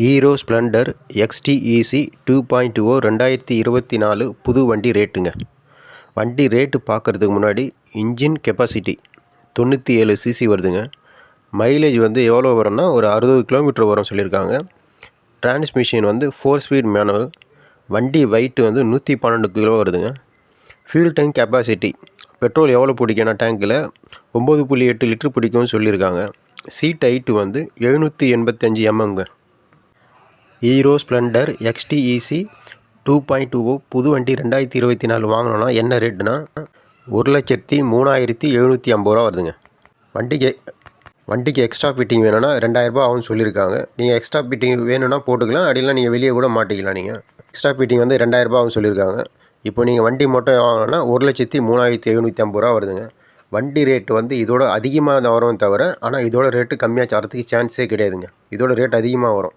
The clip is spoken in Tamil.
Hero Splendor XTEC two point O ரெண்டாயிரத்தி இருபத்தி நாலு புது வண்டி ரேட்டுங்க. வண்டி ரேட்டு பார்க்குறதுக்கு முன்னாடி இன்ஜின் கெப்பாசிட்டி தொண்ணூற்றி ஏழு சிசி வருதுங்க. மைலேஜ் வந்து எவ்வளோ வரும்னா ஒரு அறுபது கிலோமீட்டர் வரும் சொல்லியிருக்காங்க. டிரான்ஸ்மிஷன் வந்து ஃபோர் ஸ்பீட் மேனுவல். வண்டி வெயிட்டு வந்து நூற்றி பன்னெண்டு கிலோ வருதுங்க. Fuel tank capacity. பெட்ரோல் எவ்வளோ பிடிக்கும்னா டேங்க்கில் ஒம்பது புள்ளி எட்டு லிட்டர் பிடிக்கும்னு சொல்லியிருக்காங்க. சீட் ஹைட்டு வந்து எழுநூற்றி எண்பத்தஞ்சு எம்எம்ங்க. Hero Splendor XTEC two point two புது வண்டி ரெண்டாயிரத்தி இருபத்தி நாலு வாங்கினோன்னா என்ன ரேட்டுனா ஒரு லட்சத்தி மூணாயிரத்தி எழுநூற்றி ஐம்பது ரூபா வருதுங்க. வண்டிக்கு வண்டிக்கு எக்ஸ்ட்ரா ஃபிட்டிங் வேணும்னா ரெண்டாயிரரூபா ஆகும்னு சொல்லியிருக்காங்க. நீங்கள் எக்ஸ்ட்ரா ஃபிட்டிங் வேணும்னா போட்டுக்கலாம் அப்படிலாம் நீங்கள் வெளியே கூட மாட்டிக்கலாம் நீங்கள் எக்ஸ்ட்ரா ஃபிட்டிங் வந்து ரெண்டாயிரரூபா ஆகும்னு சொல்லியிருக்காங்க. இப்போ நீங்கள் வண்டி மட்டும் வாங்கினா ஒரு லட்சத்தி மூணாயிரத்தி எழுநூற்றி ஐம்பது ரூபா வருதுங்க. வண்டி ரேட்டு வந்து இதோட அதிகமாக தான் வரும் தவிர ஆனால் இதோட ரேட்டு கம்மியாக சார்றதுக்கு சான்ஸே கிடையாதுங்க. இதோட ரேட் அதிகமாக வரும்.